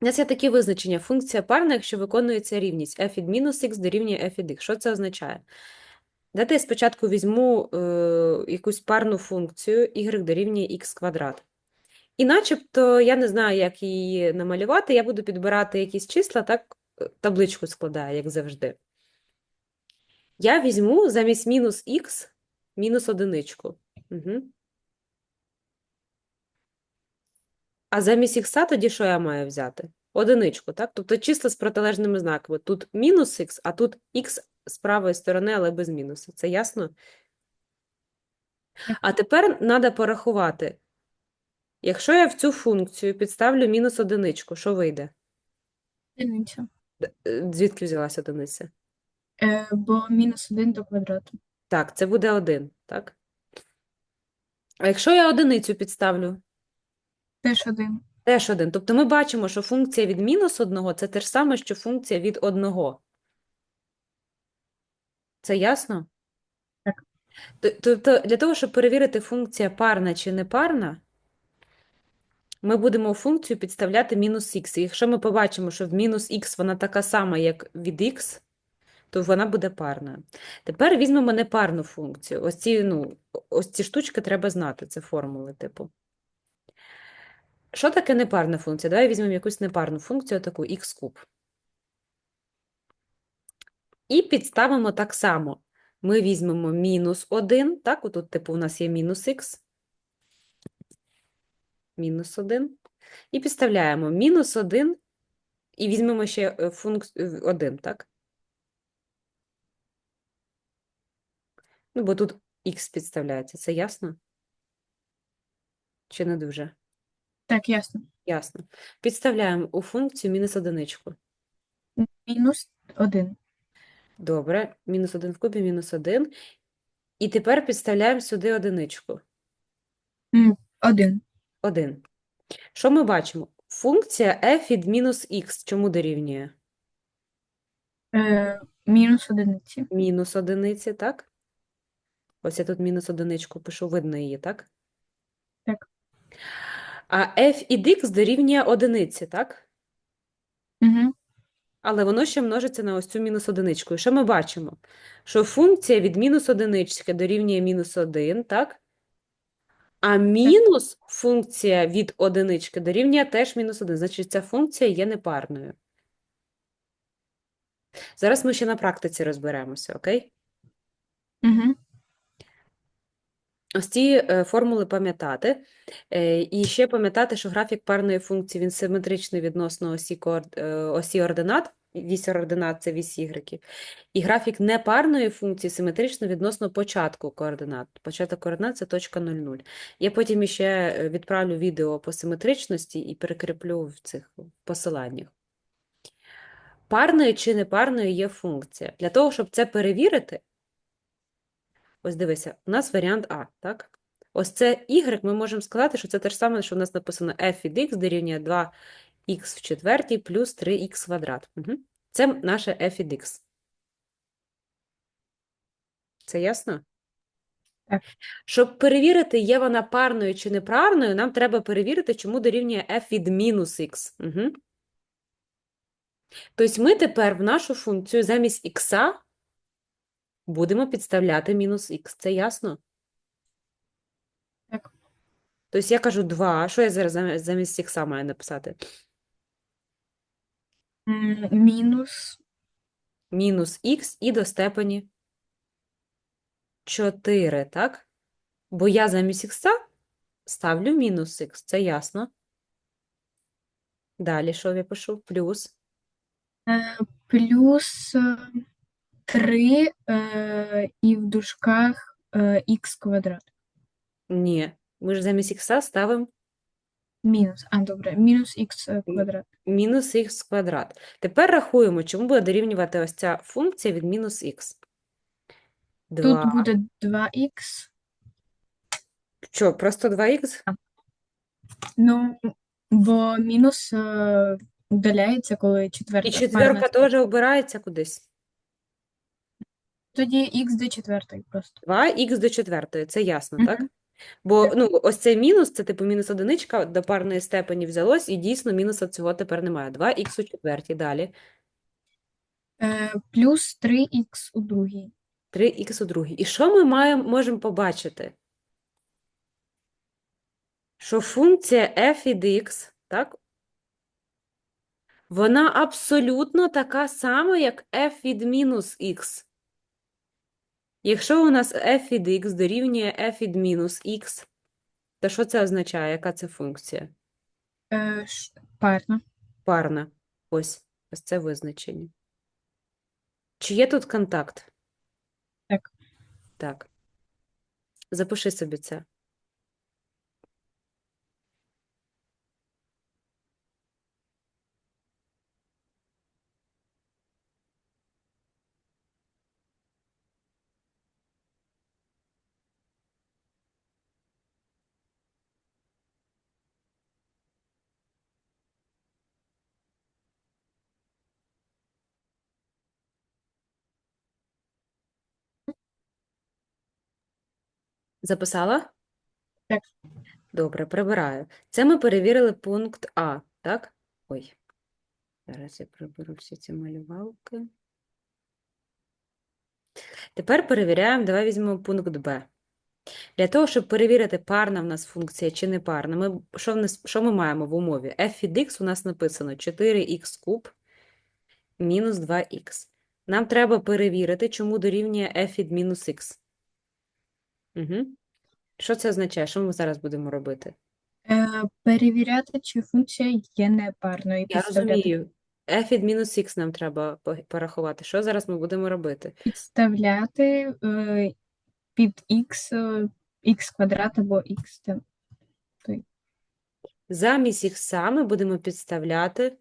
У нас є такі визначення. Функція парна, якщо виконується рівність f від мінус х дорівнює f від x. Що це означає? Давайте я спочатку візьму е, якусь парну функцію y дорівнює х квадрат. І начебто я не знаю, як її намалювати, я буду підбирати якісь числа, так е, табличку складаю, як завжди. Я візьму замість мінус х мінус одиничку. Угу. А замість х тоді що я маю взяти? Одиничку, так? Тобто числа з протилежними знаками. Тут мінус х, а тут х з правої сторони, але без мінусу. Це ясно? А тепер треба порахувати. Якщо я в цю функцію підставлю мінус одиничку, що вийде? Одиниця. Е, Звідки взялася одиниця? Е, бо мінус один до квадрату. Так, це буде 1, так? А якщо я одиницю підставлю? Теж один. Теж 1. Тобто ми бачимо, що функція від мінус 1 – це те ж саме, що функція від 1. Це ясно? Так. Тобто для того, щоб перевірити функція парна чи не парна, ми будемо функцію підставляти мінус х. І якщо ми побачимо, що в мінус х вона така сама, як від х, то вона буде парною. Тепер візьмемо непарну функцію. Ось ці, ну, ось ці штучки треба знати, це формули, типу. Що таке непарна функція? Давай візьмемо якусь непарну функцію, таку х куб. І підставимо так само. Ми візьмемо мінус 1, так, отут, типу, у нас є мінус х, мінус 1, і підставляємо мінус 1, і візьмемо ще функцію 1, так? Ну, бо тут х підставляється, це ясно? Чи не дуже? Так, ясно. Ясно. Підставляємо у функцію мінус одиничку. Мінус один. Добре, мінус 1 в кубі, мінус 1. І тепер підставляємо сюди одиничку. М, Один. 1. Що ми бачимо? Функція f від мінус х чому дорівнює? Е, мінус одиниці. Мінус одиниці, так? Ось я тут мінус одиничку пишу, видно її, так? Так. А f від х дорівнює одиниці, так? Угу. Але воно ще множиться на ось цю мінус одиничку. І що ми бачимо? Що функція від мінус одинички дорівнює мінус 1, так? А мінус функція від одинички дорівнює теж мінус 1. Значить, ця функція є непарною. Зараз ми ще на практиці розберемося, окей? Угу. Ось ці е, формули пам'ятати. Е, І ще пам'ятати, що графік парної функції він симетричний відносно осі, е, осі ординат. Вісь ординат – це вісь ігреків. І графік непарної функції симетрично відносно початку координат. Початок координат – це точка 0,0. Я потім ще відправлю відео по симетричності і перекріплю в цих посиланнях. Парною чи непарною є функція. Для того, щоб це перевірити, Ось дивися, у нас варіант А, так? Ось це y, ми можемо сказати, що це те ж саме, що у нас написано f від x дорівнює 2х в четвертій плюс 3х квадрат. Угу. Це наше f від x. Це ясно? Так. Щоб перевірити, є вона парною чи непарною, нам треба перевірити, чому дорівнює f від мінус х. Угу. Тобто ми тепер в нашу функцію замість х Будемо підставляти мінус х, це ясно? Так. Тобто я кажу 2, а що я зараз замість х маю написати? Мінус. Мінус х і до степені 4, так? Бо я замість х ставлю мінус х, це ясно. Далі що я пишу? Плюс. Е, плюс е, 3 е, і в дужках е, х квадрат. Ні, ми ж замість х ставимо Мінус. А, добре, мінус х е, квадрат. мінус х квадрат. Тепер рахуємо, чому буде дорівнювати ось ця функція від мінус х. Тут буде 2х. Що, просто 2х? Ну, бо мінус е, удаляється, коли четверта. І четверка теж обирається кудись. Тоді х до четвертої просто. 2х до четвертої, це ясно, так? Мгм. Бо ну, ось цей мінус, це типу мінус одиничка до парної степені взялось, і дійсно мінуса цього тепер немає. 2х у четвертій, далі. Е, плюс 3х у другій. 3х у другій. І що ми маємо, можемо побачити? Що функція f від x, так? Вона абсолютно така сама, як f від мінус х. Якщо у нас f від x дорівнює f від мінус x, то що це означає? Яка це функція? Е, парна. Парна. Ось, ось це визначення. Чи є тут контакт? Так. Так. Запиши собі це. Записала? Так. Добре, прибираю. Це ми перевірили пункт А, так? Ой. Зараз я приберу всі ці малювалки. Тепер перевіряємо, давай візьмемо пункт Б. Для того, щоб перевірити, парна в нас функція чи не парна, ми, що, в нас, що ми маємо в умові? f від x у нас написано 4х куб мінус 2х. Нам треба перевірити, чому дорівнює f від мінус х. Угу. Що це означає? Що ми зараз будемо робити? Е, перевіряти, чи функція є непарною. Я підставляти, розумію. f від мінус х нам треба по- порахувати. Що зараз ми будемо робити? підставляти е, під х, е, х квадрат або там. Замість х ми будемо підставляти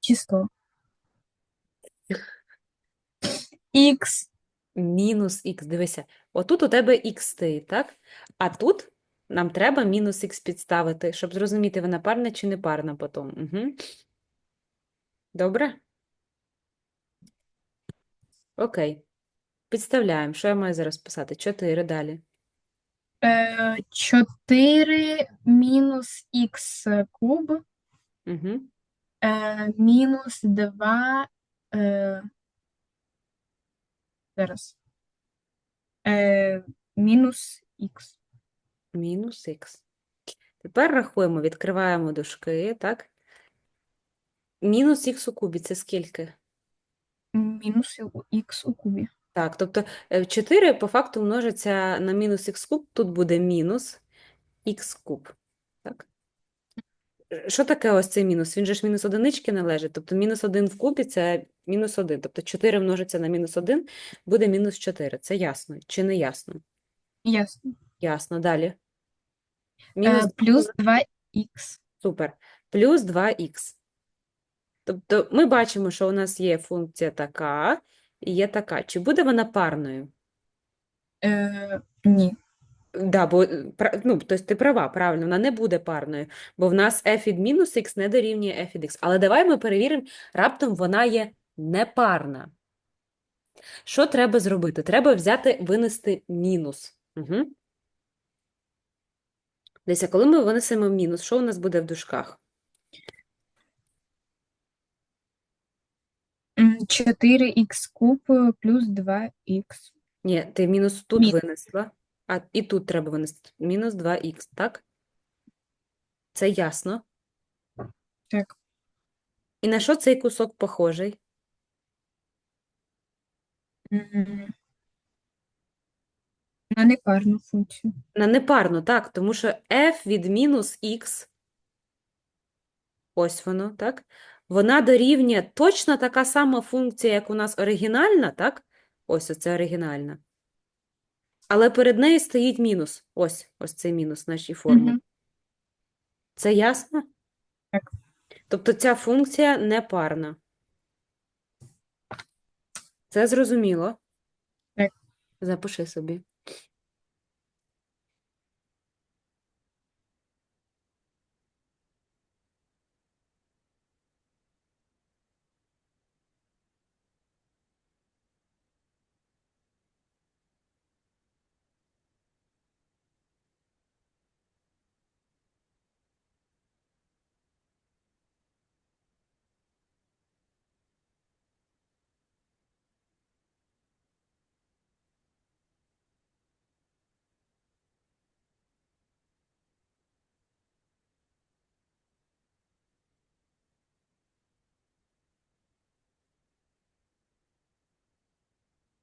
число. Х. мінус х. Дивися, отут у тебе х стоїть, так? А тут нам треба мінус х підставити, щоб зрозуміти, вона парна чи не парна потім. Угу. Добре? Окей. Підставляємо. Що я маю зараз писати? 4 далі. Е, 4 мінус х куб Угу. е, мінус 2 е, зараз. Е, мінус х. Мінус х. Тепер рахуємо, відкриваємо дужки, так? Мінус х у кубі це скільки? Мінус х у кубі. Так, тобто е, 4 по факту множиться на мінус х куб, тут буде мінус х куб. Е, Що таке ось цей мінус? Він же ж мінус одинички належить, тобто мінус 1 в кубі це мінус 1. Тобто 4 множиться на мінус 1 буде мінус 4. Це ясно чи не ясно? Ясно. Ясно. Далі. Е, Мінус плюс 2х. Супер. Плюс 2х. Тобто ми бачимо, що у нас є функція така і є така. Чи буде вона парною? Е, ні. Да, бо е, ну, тобто ти права, правильно, вона не буде парною, бо в нас f від мінус х не дорівнює f від х. Але давай ми перевіримо, раптом вона є непарна. Що треба зробити? Треба взяти, винести мінус. Угу. Десь, а коли ми винесемо мінус, що у нас буде в дужках? 4х куб е, плюс 2х. Ні, ти мінус тут Мі- винесла, а і тут треба винести. Мінус 2х, так? Це ясно. Так. І на що цей кусок похожий? На непарну функцію. На непарну, так, тому що f від мінус х, ось воно, так? Вона дорівнює точно така сама функція, як у нас оригінальна, так? Ось оце оригінальна. Але перед нею стоїть мінус. Ось, ось цей мінус в нашій формулі. Угу. Це ясно? Так. Тобто ця функція не парна. Це зрозуміло? Так. Запиши собі.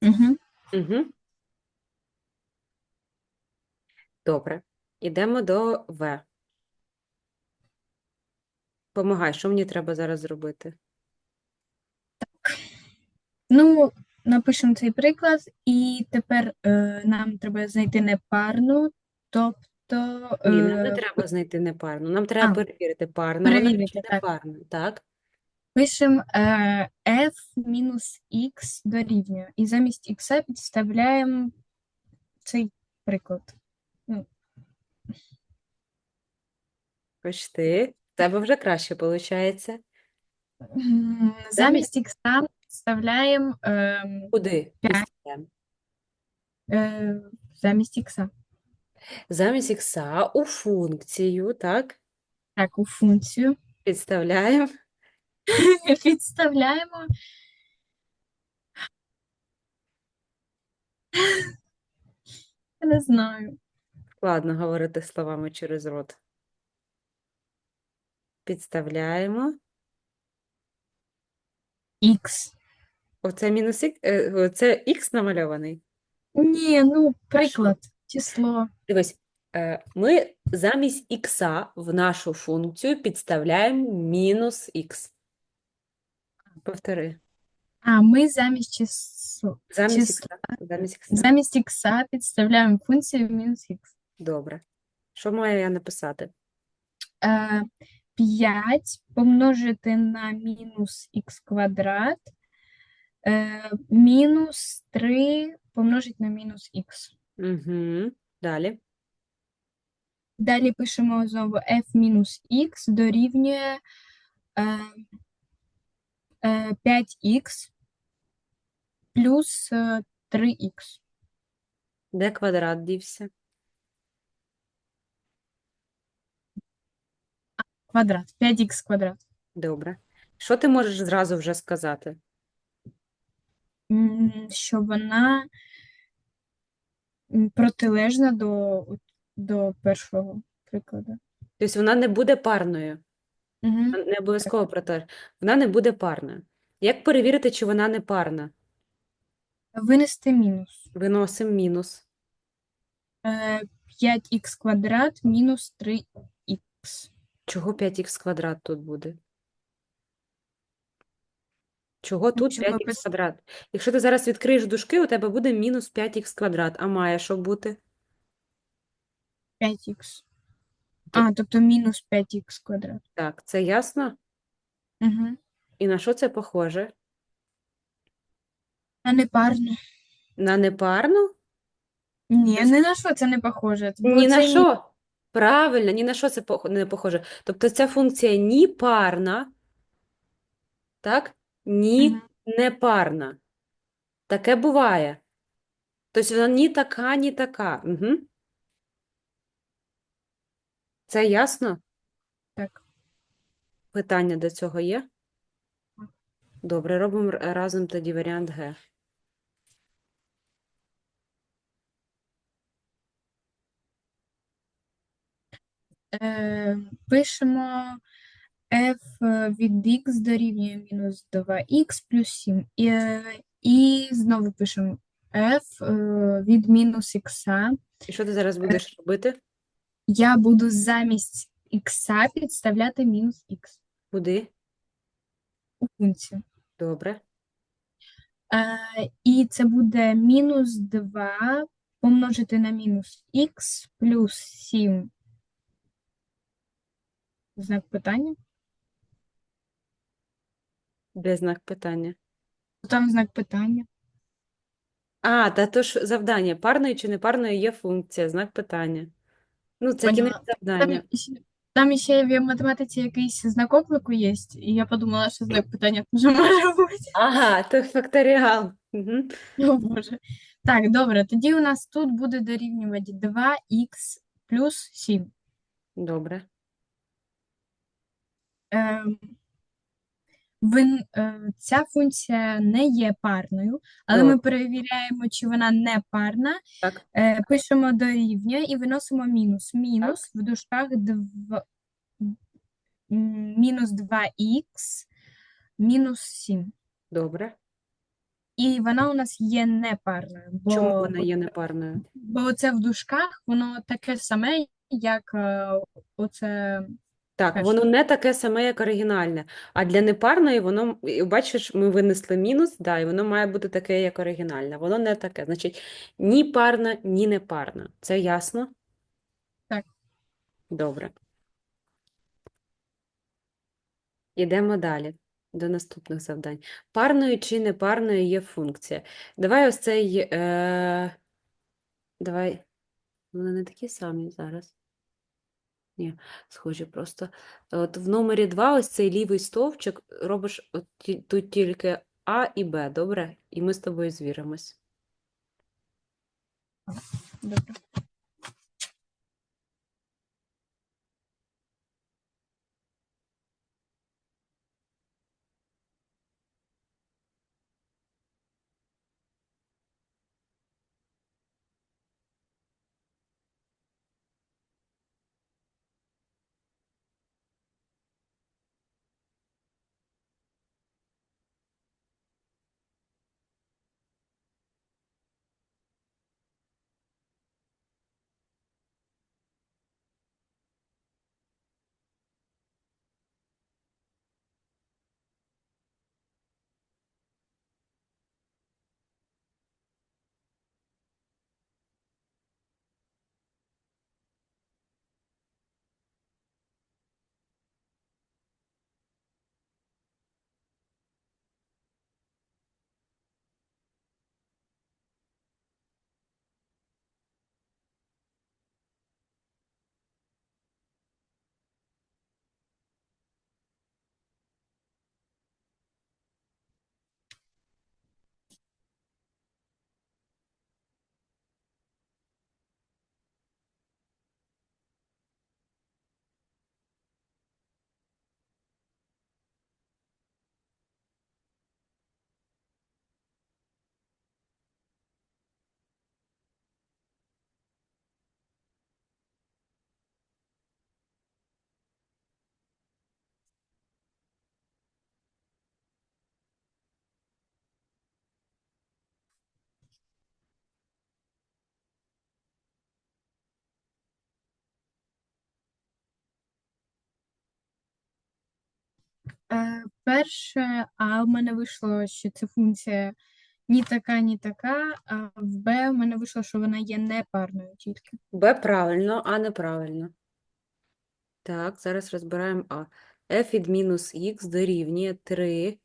Угу. Угу. Добре. Ідемо до В. Помагай, що мені треба зараз зробити? Ну, напишемо цей приклад, і тепер е, нам треба знайти непарну, тобто Ні, нам не е, треба знайти непарну. Нам треба а, перевірити, вона перевірити, так. Так? Пишемо е, f мінус x дорівнює. І замість x підставляємо цей приклад. Почти. В тебе вже краще виходить. Замість x підставляємо ем, Куди? П'ять. підставляємо? е, замість x. Замість ікса у функцію, так? Так, у функцію. Підставляємо. Підставляємо. Не знаю. Складно говорити словами через рот. Підставляємо. X. Оце мінус ік, е, оце х намальований. Ні, ну, приклад, число. Дивись, е, ми замість ікса в нашу функцію підставляємо мінус х. Повтори. А, ми замість число. Замість Числа. ікса. Замість ікса. Замість х підставляємо функцію мінус х. Добре. Що маю я написати? Е, 5 помножити на мінус х квадрат, е, мінус 3 помножити на мінус х. Угу. Далі. Далі пишемо знову f мінус х дорівнює е, 5х плюс е, 3х. Де квадрат дівся? Квадрат. 5х квадрат. Добре. Що ти можеш зразу вже сказати? Що вона протилежна до, до першого прикладу. Тобто вона не буде парною. Не обов'язково про те. Вона не буде парною. Як перевірити, чи вона не парна? Винести мінус. Виносимо мінус. Е, 5х квадрат мінус 3х. Чого 5х квадрат тут буде? Чого тут Чого 5х пис- квадрат? Якщо ти зараз відкриєш дужки, у тебе буде мінус 5х квадрат. А має що бути? 5х. А, тобто мінус 5х квадрат. Так, це ясно? Угу. І на що це похоже? А не парно. На непарну? Ні, не на що це не похоже. Бо Ні на це що. Правильно, ні на що це пох- не похоже. Тобто ця функція ні парна, так? Ні Мгм. непарна. Таке буває. Тобто вона ні така, ні така. Угу. Це ясно? Так. Питання до цього є? Добре, робимо разом тоді варіант Г. Е, пишемо f від x дорівнює мінус 2x плюс 7. І, е, і знову пишемо f е, від мінус х. І що ти зараз будеш робити? Я буду замість х підставляти мінус х Куди? у функцію. Добре. Е, і це буде мінус 2 помножити на мінус х плюс 7. Знак питання. Де знак питання? Там знак питання. А, та то ж завдання. Парною чи непарною є функція, знак питання. Ну, це кінець Поняла. завдання. Там, ще- там ще в математиці якийсь знак оклику є, і я подумала, що знак питання теж може бути. Ага, то факторіал. Угу. О, Боже. Так, добре, тоді у нас тут буде дорівнювати 2х плюс 7. Добре. Ем, вин, е, ця функція не є парною, але ми перевіряємо, чи вона не парна. Так. Е, пишемо дорівнює і виносимо мінус. Мінус в дужках дв... мінус 2х мінус 7. Добре. і вона у нас є непарною, бо, Чому вона є непарною? бо оце в дужках, воно таке саме, як е, оце. Так, Теж. воно не таке саме, як оригінальне. А для непарної воно, і бачиш, ми винесли мінус, да, і воно має бути таке, як оригінальне. Воно не таке. Значить, ні парна, ні непарна. Це ясно? Так. Добре. Ідемо далі до наступних завдань. Парною чи непарною є функція. Давай ось цей. Е... Давай. Вони не такі самі зараз. Ні, схожі просто. От в номері 2 ось цей лівий стовпчик робиш от тут тільки А і Б, добре? І ми з тобою звіримось. Добре. Перше, а в мене вийшло, що це функція ні така, ні така, а в Б в мене вийшло, що вона є непарною тільки. Б правильно, А неправильно. Так, зараз розбираємо А. f від мінус х дорівнює 3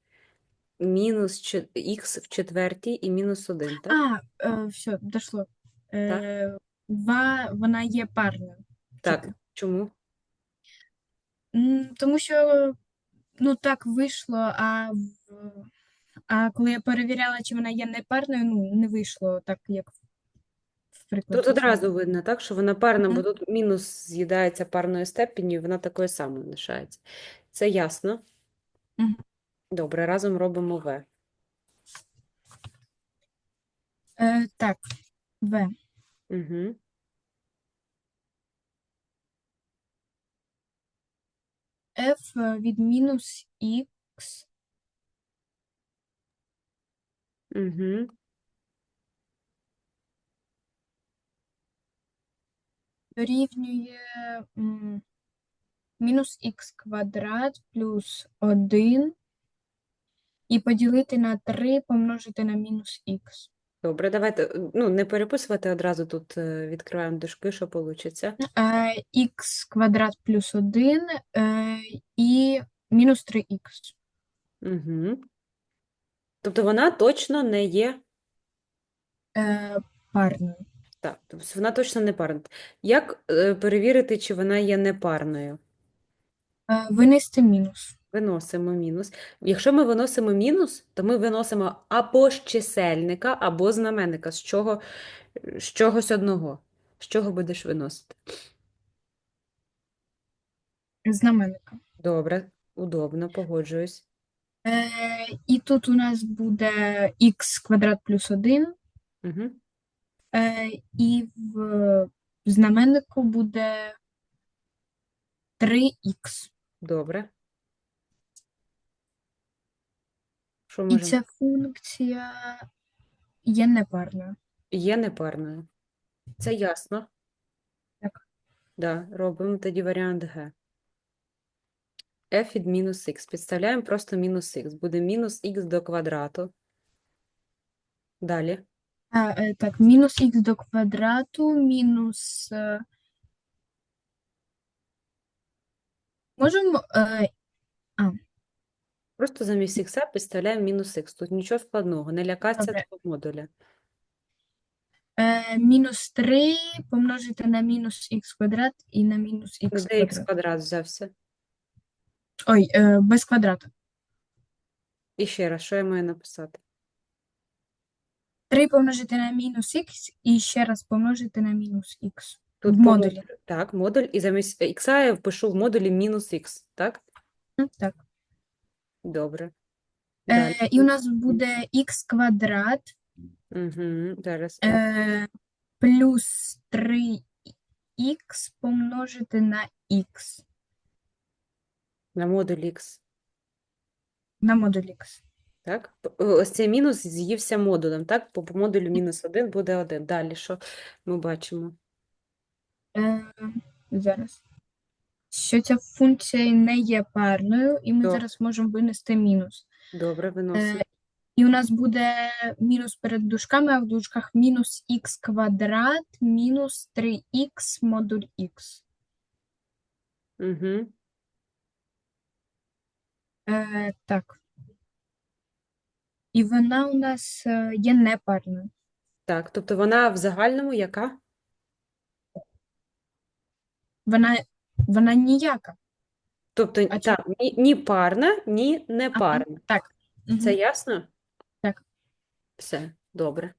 мінус х в четвертій і мінус 1, так? А, е, все, дошло. Е, ва, вона є парною. Так, чому? М, Тому що ну так вийшло, а, а коли я перевіряла, чи вона є непарною, ну не вийшло так, як в прикладі. Тут одразу видно, так, що вона парна, бо тут мінус з'їдається парною степенью, і вона такою самою лишається. Це ясно? Мгм. Добре, разом робимо В. Е, так, В. Угу. F від мінус X Угу. дорівнює мінус х квадрат плюс 1 і поділити на 3 помножити на мінус х. Добре, давайте, е, ну, не переписувати одразу тут, е, відкриваємо дужки, що вийде. Х квадрат плюс 1 е, і мінус 3х. Угу. Тобто вона точно не є, парною. так, тобто вона точно не парна. Як е, перевірити, чи вона є непарною? Е, винести мінус. Виносимо мінус. Якщо ми виносимо мінус, то ми виносимо або з чисельника, або знаменника. З чого, з чогось одного. З чого будеш виносити? Знаменника. Добре, удобно, погоджуюсь. Е, і тут у нас буде х квадрат плюс 1, Угу. е, і в знаменнику буде 3х. Добре. Що І можемо? ця функція є непарною. Є непарною. Це ясно. Так. Да, робимо тоді варіант Г. f від мінус х. Підставляємо просто мінус х. Буде мінус х до квадрату. Далі. А, е, так, мінус х до квадрату, мінус. е, Можемо. е, Просто замість х підставляємо мінус х. Тут нічого складного. Не лякатися Добре. того модуля. е, мінус 3 помножити на мінус х квадрат і на мінус х Де х квадрат. квадрат взявся? Ой, е, без квадрата. І ще раз, що я маю написати? 3 помножити на мінус х і ще раз помножити на мінус х. Тут В модулі. Так, модуль. І замість х я впишу в модулі мінус х. Так? Так. Добре. Далі. Е, і у нас буде х квадрат Угу. Зараз. е, плюс 3х помножити на х На модуль х. на модуль х. Так? П- о, Ось цей мінус з'ївся модулем. Так? По по модулю мінус 1 буде 1. Далі що ми бачимо? Е, зараз. Що ця функція не є парною, і ми Добре. зараз можемо винести мінус. Добре, виносимо. І у нас буде мінус перед дужками, а в дужках мінус х квадрат мінус 3х модуль х. Угу. Е, так. І вона у нас е, є непарною. Так, тобто вона в загальному яка? Вона, вона ніяка. Тобто, А так, ні, ні парна, ні не Ага, парна. так. Це ясно? Так. Все, добре.